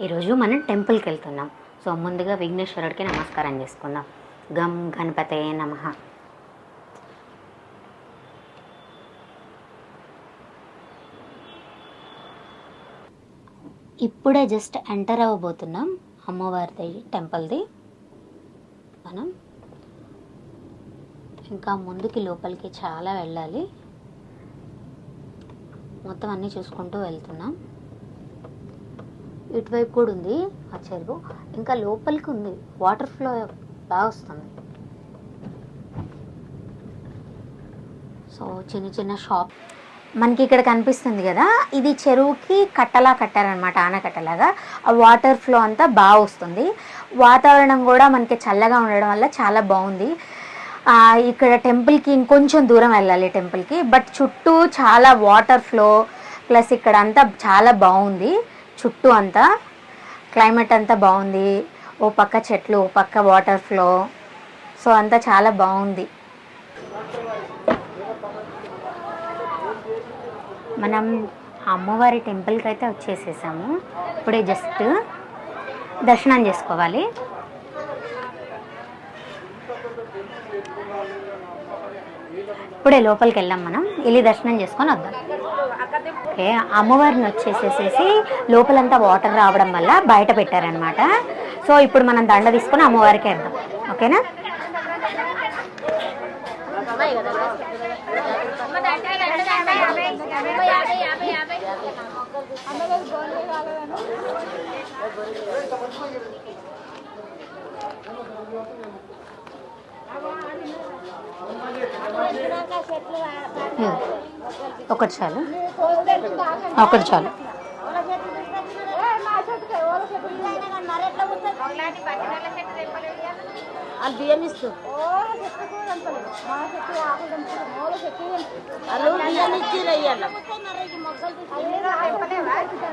ఈరోజు మనం టెంపుల్కి వెళ్తున్నాం. సో ముందుగా విఘ్నేశ్వరుడికి నమస్కారం చేసుకుందాం. గం గణపతయే నమ. ఇప్పుడే జస్ట్ ఎంటర్ అవ్వబోతున్నాం అమ్మవారిది టెంపుల్ది. మనం ఇంకా ముందుకి లోపలికి చాలా వెళ్ళాలి. మొత్తం అన్నీ చూసుకుంటూ వెళ్తున్నాం. ఇటువైపు కూడా ఉంది ఆ చెరువు. ఇంకా లోపలికి ఉంది. వాటర్ ఫ్లో బాగా వస్తుంది. సో చిన్న చిన్న షాప్ మనకి ఇక్కడ కనిపిస్తుంది కదా ఇది చెరువుకి కట్టలా కట్టారనమాట ఆనకట్టలాగా. ఆ వాటర్ ఫ్లో అంతా బాగా వస్తుంది. వాతావరణం కూడా మనకి చల్లగా ఉండడం వల్ల చాలా బాగుంది. ఇక్కడ టెంపుల్కి ఇంకొంచెం దూరం వెళ్ళాలి టెంపుల్కి బట్ చుట్టూ చాలా వాటర్ ఫ్లో ప్లస్ ఇక్కడ అంతా చాలా బాగుంది. చుట్టూ అంతా క్లైమేట్ అంతా బాగుంది. ఓ పక్క చెట్లు ఓ పక్క వాటర్ ఫ్లో. సో అంతా చాలా బాగుంది. మనం అమ్మవారి టెంపుల్కి అయితే వచ్చేసేసాము. ఇప్పుడే జస్ట్ దర్శనం చేసుకోవాలి. ఇప్పుడే లోపలికి వెళ్ళాం మనం. వెళ్ళి దర్శనం చేసుకొని వద్దాం. ఓకే అమ్మవారిని వచ్చేసేసేసి లోపలంతా వాటర్ రావడం వల్ల బయట పెట్టారనమాట సో ఇప్పుడు మనం దండ తీసుకొని అమ్మవారికి వెళ్దాం ఓకేనా? ఇదిగో. Hmm. ఒకటి చాలు. ఒకటి చాలు. బియ్యం ఇస్తూ. బియ్యం ఇచ్చి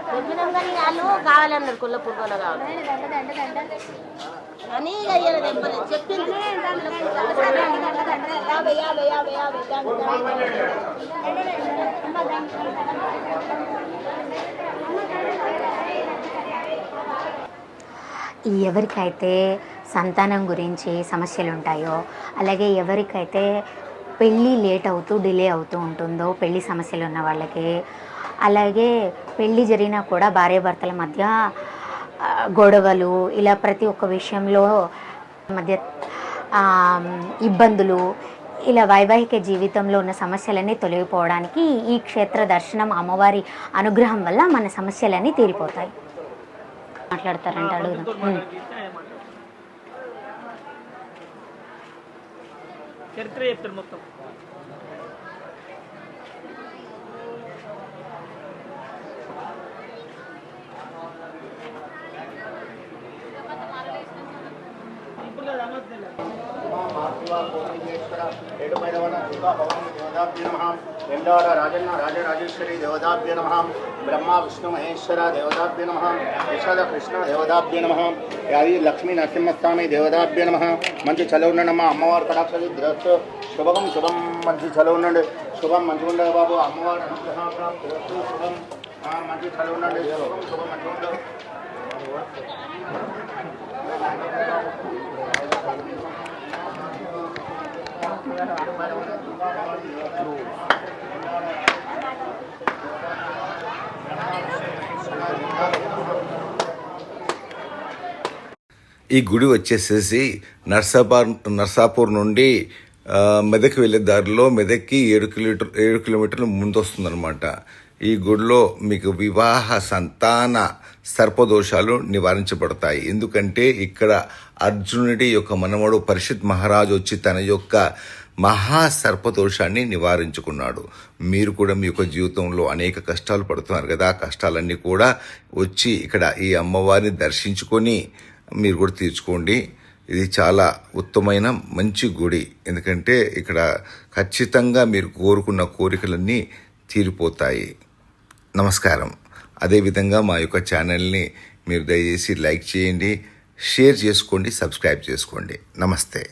చెప్పినాం కానీ వాళ్ళు కావాలన్నారు కుల్ల పుట్టుకోలే కావాలి. అని అయ్యారు దెబ్బలు చెప్పింది యాభై యాభై యాభై యాభై ఎవరికైతే సంతానం గురించి సమస్యలు ఉంటాయో అలాగే ఎవరికైతే పెళ్ళి లేట్ అవుతూ డిలే అవుతూ ఉంటుందో పెళ్ళి సమస్యలు ఉన్న వాళ్ళకి అలాగే పెళ్ళి జరిగినా కూడా భార్యాభర్తల మధ్య గొడవలు ఇలా ప్రతి ఒక్క విషయంలో మధ్య ఇబ్బందులు ఇలా వైవాహిక జీవితంలో ఉన్న సమస్యలన్నీ తొలగిపోవడానికి ఈ క్షేత్ర దర్శనం అమ్మవారి అనుగ్రహం వల్ల మన సమస్యలన్నీ తీరిపోతాయి. మాట్లాడతారంట అడుగుదాం. చరిత్ర చెప్తారు మొత్తం. లేదు రాజన్న రాజరాజేశ్వరి దేవదాభ్య నమ బ్రహ్మ విష్ణు మహేశ్వర దేవదాభ్య నమ యశోద కృష్ణ దేవదాభ్య నమ యాది లక్ష్మీ నరసింహస్వామి దేవదాభ్య నమ మంచి చదువు ఉండండి అమ్మవారు కడాక్షలు కటాక్ష శుభం శుభం మంచి చదువు ఉండండి శుభం మంచిగా ఉండదు బాబు అమ్మవారు శుభం మంచి చదువు ఉండండి శుభం శుభం మంచిగా ఉండదు ఈ గుడి వచ్చేసేసి నర్సాపార్ నర్సాపూర్ నుండి మెదక్ వెళ్ళే దారిలో మెదక్కి ఏడు కిలోమీటర్ ఏడు కిలోమీటర్ల ముందు వస్తుందన్నమాట ఈ గుడిలో మీకు వివాహ సంతాన సర్పదోషాలు నివారించబడతాయి. ఎందుకంటే ఇక్కడ అర్జునుడి యొక్క మనవడు పరిషత్ మహారాజు వచ్చి తన యొక్క మహాసర్పదోషాన్ని నివారించుకున్నాడు. మీరు కూడా మీ యొక్క జీవితంలో అనేక కష్టాలు పడుతున్నారు కదా. ఆ కష్టాలన్నీ కూడా వచ్చి ఇక్కడ ఈ అమ్మవారిని దర్శించుకొని మీరు కూడా తీర్చుకోండి. ఇది చాలా ఉత్తమైన మంచి గుడి. ఎందుకంటే ఇక్కడ ఖచ్చితంగా మీరు కోరుకున్న కోరికలన్నీ తీరిపోతాయి. నమస్కారం. అదేవిధంగా మా యొక్క ఛానల్ని మీరు దయచేసి లైక్ చేయండి షేర్ చేసుకోండి సబ్స్క్రైబ్ చేసుకోండి. నమస్తే.